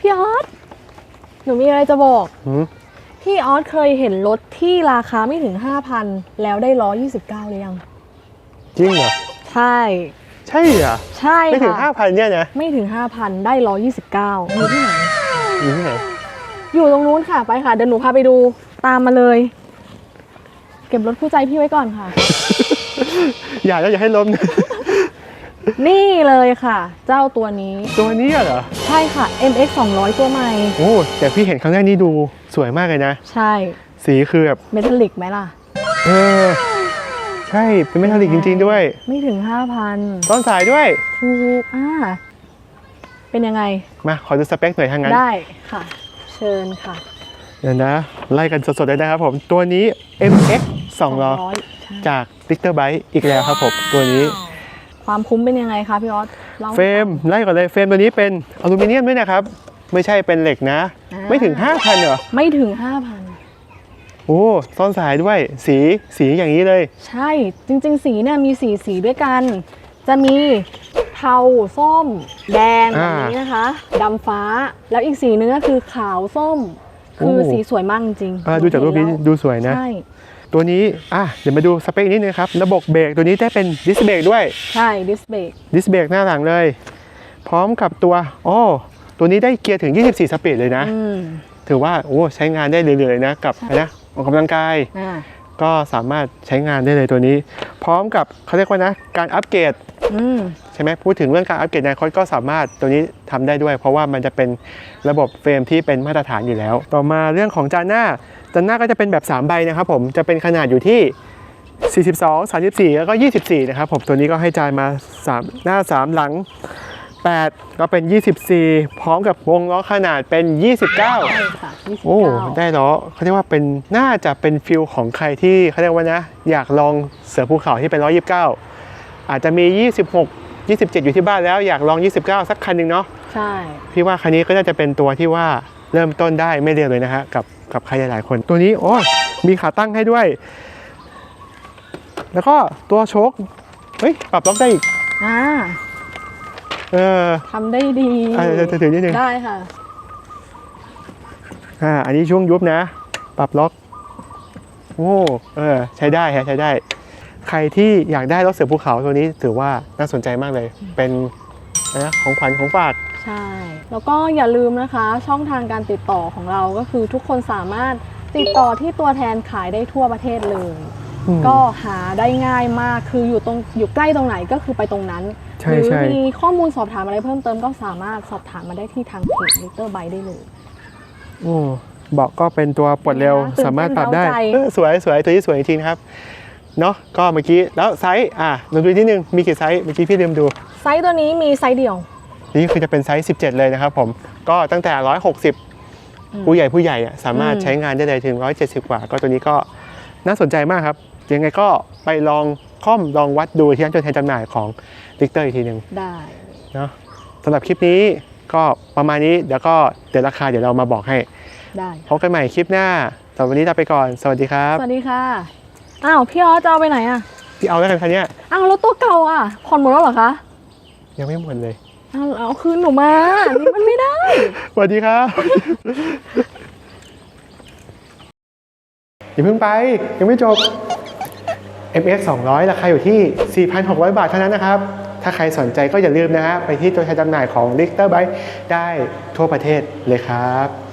พี่ออสหนูมีอะไรจะบอก หืมพี่ออสเคยเห็นรถที่ราคาไม่ถึง 5,000 แล้วได้ล้อ29หรือยัง จริงเหรอ ใช่ ใช่เหรอ ใช่ไม่ถึงห้าค่ะพันเนี่ยนะไม่ถึง 5,000 ได้ล้อ29มีที่ไหน อยู่ที่ไหนอยู่ตรงนู้นค่ะ ไปค่ะ เดี๋ยวหนูพาไปดู ตามมาเลย เก็บรถคู่ใจพี่ไว้ก่อนค่ะ อย่าแล้วอย่าให้ล้มนะ นี่เลยค่ะ เจ้าตัวนี้ ตัวนี้เหรอ ใช่ค่ะ MX 200 ตัวใหม่ โอ้แต่พี่เห็นครั้งแรกนี่ดูสวยมากเลยนะ ใช่สีคือแบบเมทัลลิกไหมล่ะ เออใช่เป็นเมทัลลิกจริง ๆ ด้วย ไม่ถึง 5,000ต้นสายด้วยถูกอ่าเป็นยังไง มาขอดูสเปคหน่อยทางนั้น ได้ค่ะ เชิญค่ะ เดี๋ยวนะ ไล่กันสดๆเลยนะครับผม ตัวนี้ MX 2ล้อใช่จาก l i c t e r b i k e อีกแล้วครับผม ตัวนี้ ความคุ้มเป็นยังไงคะพี่ออสล่าให้เฟรมฟัง ไล่ก่อนเลยเฟรมตัวนี้เป็นอลูมิเนียมด้วยนะครับ ไม่ใช่เป็นเหล็กนะ อ่า ไม่ถึง 5,000เหรอไม่ถึง 5,000 โอ้ต้นสายด้วยสีสีอย่างนี้เลย ใช่จริงๆ สีเนี่ยมีสีสีด้วยกัน จะมีเทาส้ม แดงแบบอ่านี้นะคะดำฟ้าแล้วอีกสีนึงก็คือขาวส้ม คือโอ้ สีสวยมากจริงๆอ่าดูจากรูปนี้เห็แล้วดูสวยนะ ใช่ ตัวนี้อะเดี๋ยวมาดูสเปคนิดนึงครับระบบเบรกตัวนี้ได้เป็นดิสเบรกด้วย ใช่ดิสเบรกดิสเบรกหน้าหลังเลย พร้อมกับตัวอ๋อตัวนี้ได้เกียร์ถึง 24 สปีดเลยนะ อืมถือว่าโอ้ใช้งานได้เรื่อยๆเลยนะกับอะไรนะออกกำลังกาย อ่าก็สามารถใช้งานได้เลยตัวนี้ พร้อมกับเขาเรียกว่านะ การอัปเกรดอืมใช่ไหมพูดถึงเรื่องการอัปเกรดในอนาคตก็สามารถตัวนี้ทำได้ด้วย เพราะว่ามันจะเป็นระบบเฟรมที่เป็นมาตรฐานอยู่แล้ว ต่อมาเรื่องของจานหน้าจานหน้าก็จะเป็นแบบ 3 ใบนะครับผมจะเป็นขนาดอยู่ที่ 42 34 แล้วก็ 24 นะครับผมตัวนี้ก็ให้จานมา 3 หน้า 3 หลัง 8 ก็เป็น 24 พร้อมกับวงล้อขนาดเป็น 29ใช่ค่ะ29โอ้ได้ล้อเขาเรียกว่าเป็นน่าจะเป็นฟิลของใครที่เขาเรียกว่านะ อยากลองเสือภูเขาที่เป็นร้อยยี่สิบเก้าอาจจะมี 26 27 อยู่ที่บ้านแล้วอยากลอง 29 สักคันหนึ่งเนาะใช่ พี่ว่าคันนี้ก็น่าจะเป็นตัวที่ว่าเริ่มต้นได้ไม่เร็วเลยนะฮะกับกับใครหลายๆคนตัวนี้โอ้มีขาตั้งให้ด้วย แล้วก็ตัวโชคเฮ้ยปรับล็อกได้อีกอ่าเออทำได้ดีอะเดี๋ยวถือนิดนึงได้ค่ะอ่าอันนี้ช่วงยุบนะ ปรับล็อกโอ้เออใช้ได้ฮะใช้ได้ ใครที่อยากได้รถเสือภูเขาตัวนี้ถือว่าน่าสนใจมากเลย เป็นนะของขวัญของฝากใช่ แล้วก็อย่าลืมนะคะ ช่องทางการติดต่อของเราก็คือทุกคนสามารถติดต่อที่ตัวแทนขายได้ทั่วประเทศเลยอืมก็หาได้ง่ายมากคืออยู่ตรงอยู่ใกล้ตรงไหนก็คือไปตรงนั้นใช่หรืใช่มีข้อมูลสอบถามอะไรเพิ่มเติมก็สามารถสอบถามมาได้ที่ทางเพจลิเตอร์ไบได้เลยโอ้เบาะก็เป็นตัวปลดเร็วตื่นเต้นสามารถปรับได้เร้าใจเออสวยสวยตัวนี้สวยจริงๆนะครับ เนาะก็เมื่อกี้แล้วไซส์อะลองดูที่นึงมีกี่ไซส์เมื่อกี้พี่ลืมดู ไซส์ตัวนี้มีไซส์เดียว นี่คือจะเป็นไซส์ 17 เลยนะครับผมก็ตั้งแต่อืม160 ผู้ใหญ่ผู้ใหญ่อะสามารถอืมใช้งานได้เลยถึง 170 กว่า ก็ตัวนี้ก็น่าสนใจมากครับยังไงก็ไปลองค่อมลองวัดดูที่ร้านจดแทนจำหน่ายของลิกเตอร์อีกทีหนึ่งได้เนาะสำหรับคลิปนี้ก็ประมาณนี้เดี๋ยวก็เดี๋ยวราคาเดี๋ยวเรามาบอกให้ได้พบกันใหม่คลิปหน้าสำหรับวันนี้ลาไปก่อน สวัสดีครับ สวัสดีค่ะ อ้าวพี่ออสจะเอาไปไหนอะพี่เอาแล้วกันคันเนี้ยอ้าวแล้วตัวเก่าอะผ่อนหมดแล้วเหรอคะยังไม่หมดเลยอ้าวเอาคืนหนูมานี่มันไม่ได้ สวัสดีครับอย่าเพิ่งไปยังไม่จบ MS 200 ราคาอยู่ที่ 4,600 บาทเท่านั้นนะครับ ถ้าใครสนใจก็อย่าลืมนะฮะไปที่ตัวแทนจำหน่ายของ Richter Bike ได้ทั่วประเทศเลยครับ